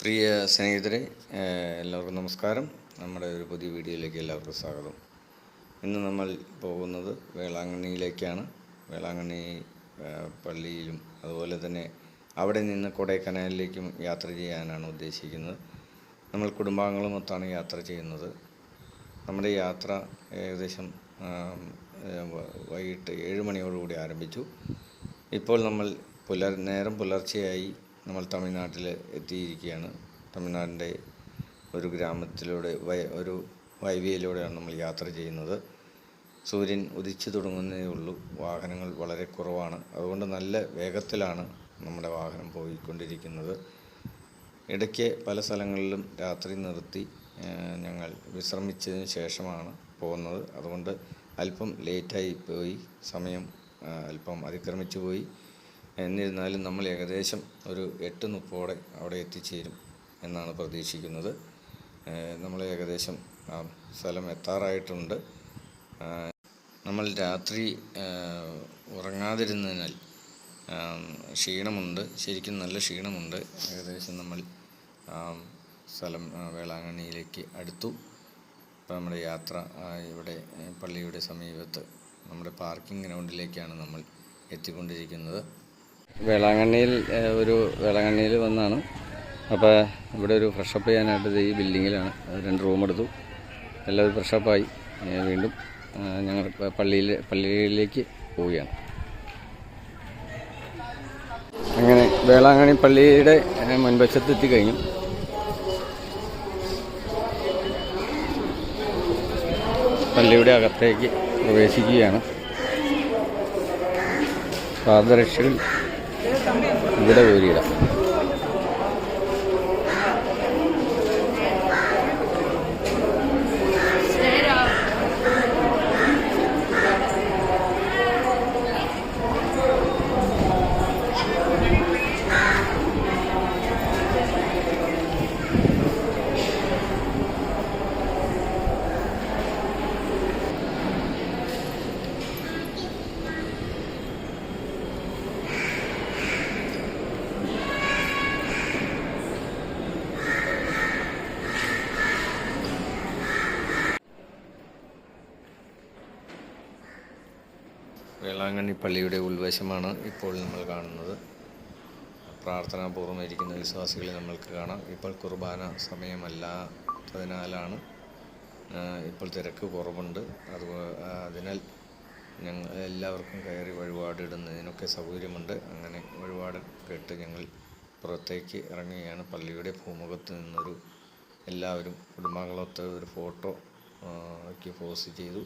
പ്രിയ സ്നേഹിതരെ എല്ലാവർക്കും നമസ്കാരം. നമ്മുടെ ഒരു പുതിയ വീഡിയോയിലേക്ക് എല്ലാവർക്കും സ്വാഗതം. ഇന്ന് നമ്മൾ പോകുന്നത് വേളാങ്കണ്ണിയിലേക്കാണ്. വേളാങ്കണ്ണി പള്ളിയിലും അതുപോലെ തന്നെ അവിടെ നിന്ന് കൊടൈക്കനാലിലേക്കും യാത്ര ചെയ്യാനാണ് ഉദ്ദേശിക്കുന്നത്. നമ്മൾ കുടുംബാംഗങ്ങളുമൊത്താണ് യാത്ര ചെയ്യുന്നത്. നമ്മുടെ യാത്ര ഏകദേശം വൈകിട്ട് ഏഴ് മണിയോടുകൂടി ആരംഭിച്ചു. ഇപ്പോൾ നമ്മൾ പുലർ നേരം പുലർച്ചെയായി നമ്മൾ തമിഴ്നാട്ടിൽ എത്തിയിരിക്കുകയാണ്. തമിഴ്നാടിന്റെ ഒരു ഗ്രാമത്തിലൂടെ ഒരു വൈവിയിലൂടെയാണ് നമ്മൾ യാത്ര ചെയ്യുന്നത്. സൂര്യൻ ഉദിച്ചു തുടങ്ങുന്നതേ ഉള്ളൂ. വാഹനങ്ങൾ വളരെ കുറവാണ്. അതുകൊണ്ട് നല്ല വേഗത്തിലാണ് നമ്മുടെ വാഹനം പോയിക്കൊണ്ടിരിക്കുന്നത്. ഇടയ്ക്ക് പല സ്ഥലങ്ങളിലും രാത്രി നിർത്തി ഞങ്ങൾ വിശ്രമിച്ചതിന് ശേഷമാണ് പോകുന്നത്. അതുകൊണ്ട് അല്പം ലേറ്റായി പോയി. സമയം അല്പം അതിക്രമിച്ചു പോയി. എന്നിരുന്നാലും നമ്മൾ ഏകദേശം ഒരു എട്ട് മുപ്പോടെ അവിടെ എത്തിച്ചേരും എന്നാണ് പ്രതീക്ഷിക്കുന്നത്. നമ്മൾ ഏകദേശം ആ സ്ഥലം എത്താറായിട്ടുണ്ട്. നമ്മൾ രാത്രി ഉറങ്ങാതിരുന്നതിനാൽ ക്ഷീണമുണ്ട്. ശരിക്കും നല്ല ക്ഷീണമുണ്ട്. ഏകദേശം നമ്മൾ സ്ഥലം വേളാങ്കണ്ണിയിലേക്ക് അടുത്തു. ഇപ്പോൾ നമ്മുടെ യാത്ര ഇവിടെ പള്ളിയുടെ സമീപത്ത് നമ്മുടെ പാർക്കിംഗ് ഗ്രൗണ്ടിലേക്കാണ് നമ്മൾ എത്തിക്കൊണ്ടിരിക്കുന്നത്. വേളാങ്കണ്ണിയിൽ ഒരു വേളാങ്കണ്ണിയിൽ വന്നാണ്. അപ്പോൾ ഇവിടെ ഒരു ഫ്രഷപ്പ് ചെയ്യാനായിട്ട് ഈ ബിൽഡിങ്ങിലാണ്. രണ്ട് റൂം എടുത്തു. എല്ലാവരും ഫ്രഷപ്പായി. വീണ്ടും ഞങ്ങൾ പള്ളിയിൽ പള്ളിയിലേക്ക് പോവുകയാണ്. അങ്ങനെ വേളാങ്കണ്ണി പള്ളിയുടെ മുൻവശത്ത് എത്തിക്കഴിഞ്ഞു പള്ളിയുടെ അകത്തേക്ക് പ്രവേശിക്കുകയാണ്. പാദരക്ഷകൾ ഇവിടെ ഊരിയിടാം വേളാങ്കണ്ണി പള്ളിയുടെ ഉൾവശമാണ് ഇപ്പോൾ നമ്മൾ കാണുന്നത്. പ്രാർത്ഥനാപൂർവം ഇരിക്കുന്ന വിശ്വാസികളെ നമ്മൾക്ക് കാണാം. ഇപ്പോൾ കുർബാന സമയമല്ലാത്തതിനാലാണ് ഇപ്പോൾ തിരക്ക് കുറവുണ്ട്. അത് അതിനാൽ ഞങ്ങൾ എല്ലാവർക്കും കയറി വഴിപാടിടുന്നതിനൊക്കെ സൗകര്യമുണ്ട്. അങ്ങനെ വഴിപാട് കേട്ട് ഞങ്ങൾ പുറത്തേക്ക് ഇറങ്ങുകയാണ്. പള്ളിയുടെ ഭൂമുഖത്ത് നിന്നൊരു എല്ലാവരും കുടുംബാംഗങ്ങളൊത്ത് ഒരു ഫോട്ടോ ക്ക് പോസ്റ്റ് ചെയ്തു.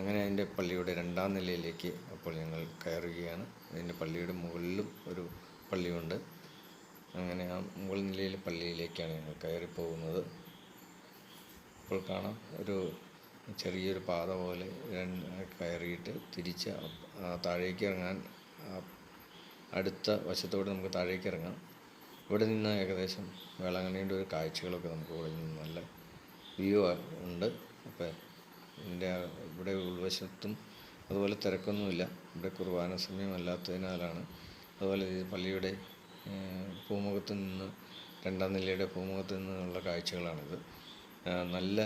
അങ്ങനെ അതിന്റെ പള്ളിയുടെ രണ്ടാം നിലയിലേക്ക് അപ്പോൾ ഞങ്ങൾ കയറുകയാണ്. അതിന്റെ പള്ളിയുടെ മുകളിലും ഒരു പള്ളിയുണ്ട്. അങ്ങനെ ആ മുകൾ നിലയിലെ പള്ളിയിലേക്കാണ് ഞങ്ങൾ കയറി അപ്പോൾ കാണാം ഒരു ചെറിയൊരു പാത പോലെ കയറിയിട്ട് തിരിച്ച് താഴേക്ക് ഇറങ്ങാൻ അടുത്ത വശത്തോടെ നമുക്ക് താഴേക്ക് ഇറങ്ങാം. ഇവിടെ നിന്ന് ഏകദേശം വേളാങ്കണ്ണിയുടെ ഒരു കാഴ്ചകളൊക്കെ നമുക്ക് ഇവിടെ നിന്ന് നല്ല വ്യൂ ഉണ്ട്. അപ്പോൾ ഇതിന്റെ ഇവിടെ ഉൾവശത്തും അതുപോലെ തിരക്കൊന്നുമില്ല. ഇവിടെ കുർബാന സമയമല്ലാത്തതിനാലാണ് അതുപോലെ ഈ പള്ളിയുടെ പൂമുഖത്ത് നിന്ന് രണ്ടാം നിലയുടെ പൂമുഖത്ത് നിന്നുള്ള കാഴ്ചകളാണിത്. നല്ല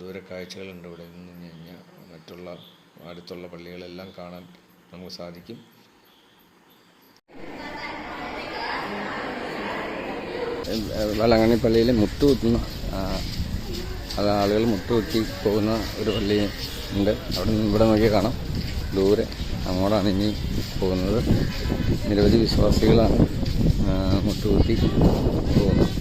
ദൂരക്കാഴ്ചകളുണ്ട് ദൂര കാഴ്ചകളുണ്ട് ഇവിടെ നിന്ന് കഴിഞ്ഞാൽ മറ്റുള്ള അടുത്തുള്ള പള്ളികളെല്ലാം കാണാൻ നമുക്ക് സാധിക്കും. വേളാങ്കണ്ണി പള്ളിയിൽ മുട്ടുകുത്തുന്ന ആ, അത് ആളുകൾ മുട്ടുകുത്തി പോകുന്ന ഒരു പള്ളി ഉണ്ട് അവിടെ നിന്ന് ഇവിടെ നോക്കിയാൽ കാണാം. ദൂരെ അങ്ങോട്ടാണ് ഇനി പോകുന്നത്. നിരവധി വിശ്വാസികളാണ് മുട്ടുകുത്തി പോകുന്നത്.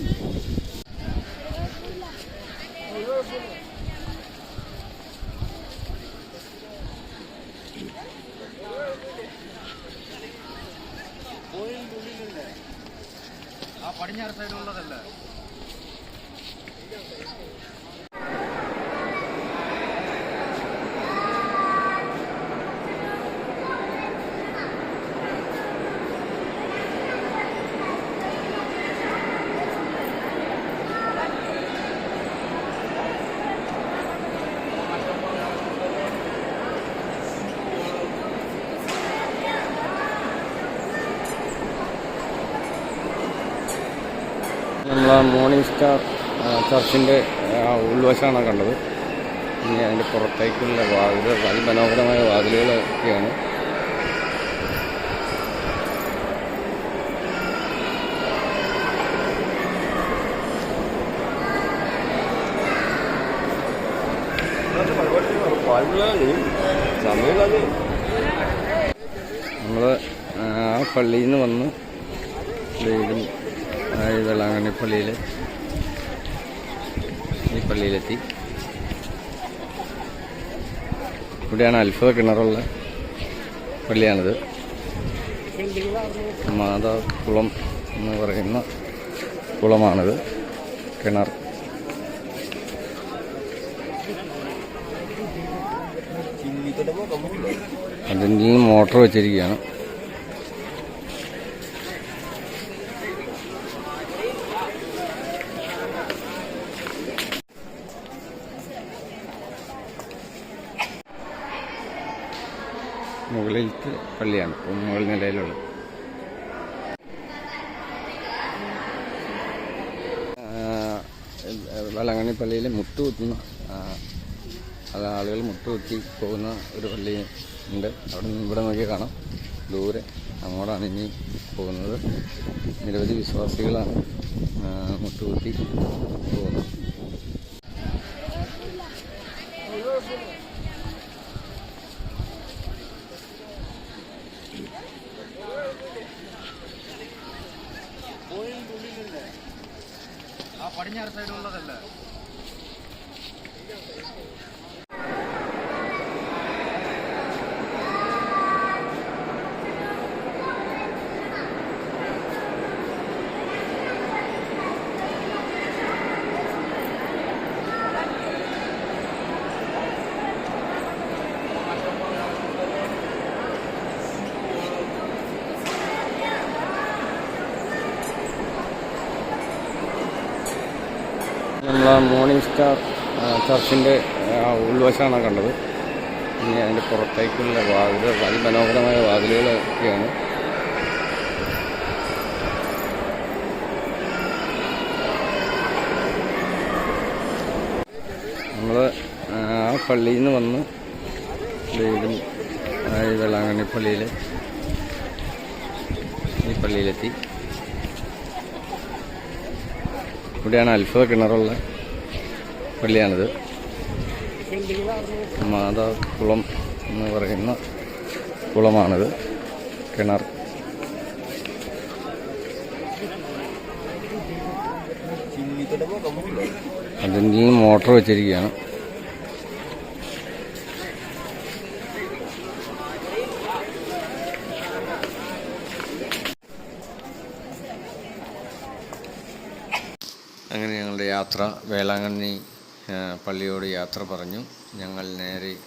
ആ പടിഞ്ഞാറ് സൈഡിലുള്ളതല്ലേ നമ്മൾ ആ മോർണിംഗ് സ്റ്റാർ ചർച്ചിന്റെ ഉൾവശമാണ് കണ്ടത്. ഇനി അതിന്റെ പുറത്തേക്കുള്ള വാതിൽ അതിമനോഹരമായ വാതിലുകളൊക്കെയാണ്. നമ്മൾ ആ പള്ളിയിൽ നിന്ന് വന്ന് വീടും ഈ വെള്ളാങ്കണ്ണി പള്ളിയിൽ ഈ പള്ളിയിലെത്തി. ഇവിടെയാണ് അത്ഭുത കിണറുള്ള പള്ളിയാണിത്. മാതാ കുളം എന്ന് പറയുന്ന കുളമാണിത്. കിണർ. നിന്ന് മോട്ടർ വെച്ചിരിക്കുകയാണ്. മുകളിലത്തെ പള്ളിയാണ് മുകൾ നിലയിലുള്ളത്. വളങ്ങണി പള്ളിയിൽ മുട്ടുകുത്തുന്ന അത് ആളുകൾ മുട്ടുകുത്തി പോകുന്ന ഒരു പള്ളി ഉണ്ട്. അവിടെ നിന്ന് ഇവിടെ നോക്കി കാണാം. ദൂരെ അങ്ങോട്ടാണ് ഇനി പോകുന്നത്. നിരവധി വിശ്വാസികളാണ് മുട്ടുകുത്തി പോകുന്നത്. ആ പടിഞ്ഞാറ് സൈഡിലുള്ളതല്ലേ നമ്മൾ ആ മോർണിംഗ് സ്റ്റാർ ചർച്ചിന്റെ ഉൾവശമാണ് കണ്ടത്. പിന്നെ അതിന്റെ പുറത്തേക്കുള്ള വാതിൽ അതിമനോഹരമായ വാതിലുകളൊക്കെയാണ്. നമ്മൾ ആ പള്ളിയിൽ നിന്ന് വന്ന് വീടും വെള്ളാങ്കണ്ണി പള്ളിയിൽ ഈ പള്ളിയിലെത്തി. ഇവിടെയാണ് അത്ഭുത കിണറുള്ള പള്ളിയാണിത്. മാതാ കുളം എന്ന് പറയുന്ന കുളമാണിത്. കിണർ. അതിൽ മോട്ടർ വെച്ചിരിക്കുകയാണ്. അങ്ങനെ ഞങ്ങളുടെ യാത്ര വേളാങ്കണ്ണി പള്ളിയോട് യാത്ര പറഞ്ഞു. ഞങ്ങൾ നേരെ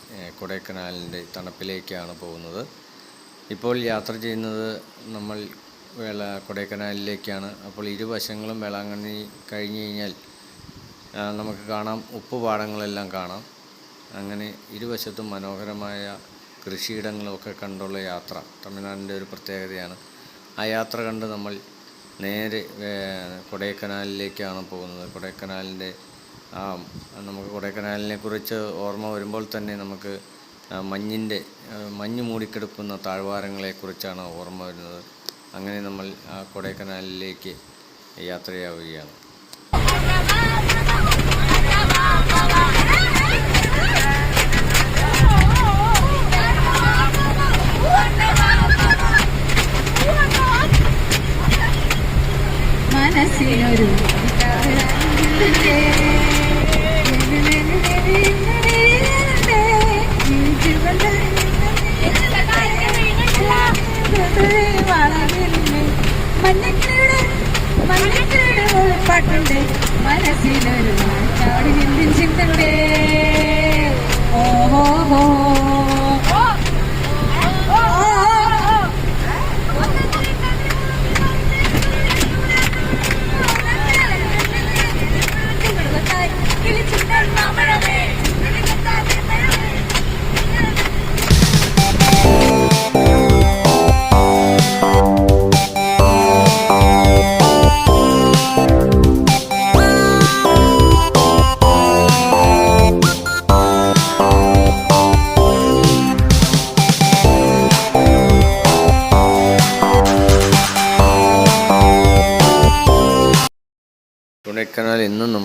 കൊടൈക്കനാലിന്റെ തണുപ്പിലേക്കാണ് പോകുന്നത്. ഇപ്പോൾ യാത്ര ചെയ്യുന്നത് നമ്മൾ വേള കൊടൈക്കനാലിലേക്കാണ്. അപ്പോൾ ഇരുവശങ്ങളും വേളാങ്കണ്ണി കഴിഞ്ഞു കഴിഞ്ഞാൽ നമുക്ക് കാണാം. ഉപ്പുപാടങ്ങളെല്ലാം കാണാം. അങ്ങനെ ഇരുവശത്തും മനോഹരമായ കൃഷിയിടങ്ങളൊക്കെ കണ്ടുള്ള യാത്ര തമിഴ്നാടിന്റെ ഒരു പ്രത്യേകതയാണ്. ആ യാത്ര കണ്ട് നമ്മൾ നേരെ കൊടൈക്കനാലിലേക്കാണ് പോകുന്നത്. കൊടൈക്കനാലിന്റെ നമുക്ക് കൊടൈക്കനാലിനെ കുറിച്ച് ഓർമ്മ വരുമ്പോൾ തന്നെ നമുക്ക് മഞ്ഞിന്റെ മഞ്ഞ് മൂടിക്കിടക്കുന്ന താഴ്വാരങ്ങളെക്കുറിച്ചാണ് ഓർമ്മ വരുന്നത്. അങ്ങനെ നമ്മൾ കൊടൈക്കനാലിലേക്ക് യാത്രയാവുകയാണ്. മഞ്ഞക്കിട് മഞ്ഞക്കിട് പാട്ടുണ്ട്. മനസ്സിലൊരു ചാടി ഓ ഹോ ഹോ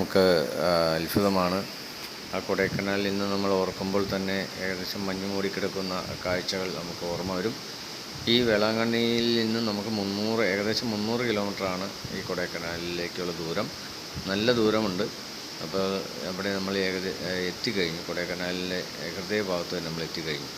നമുക്ക് അത്ഭുതമാണ് ആ കൊടൈക്കനാലിൽ നിന്ന് നമ്മൾ ഓർക്കുമ്പോൾ തന്നെ ഏകദേശം മഞ്ഞ് മൂടിക്കിടക്കുന്ന കാഴ്ചകൾ നമുക്ക് ഓർമ്മ വരും. ഈ വേളാങ്കണ്ണിയിൽ നിന്ന് നമുക്ക് മുന്നൂറ് ഏകദേശം മുന്നൂറ് കിലോമീറ്ററാണ് ഈ കൊടൈക്കനാലിലേക്കുള്ള ദൂരം. നല്ല ദൂരമുണ്ട്. അപ്പോൾ അവിടെ നമ്മൾ ഏകദേശം എത്തിക്കഴിഞ്ഞു. കൊടൈക്കനാലിന്റെ ഹൃദയഭാഗത്ത് നമ്മൾ എത്തിക്കഴിഞ്ഞു.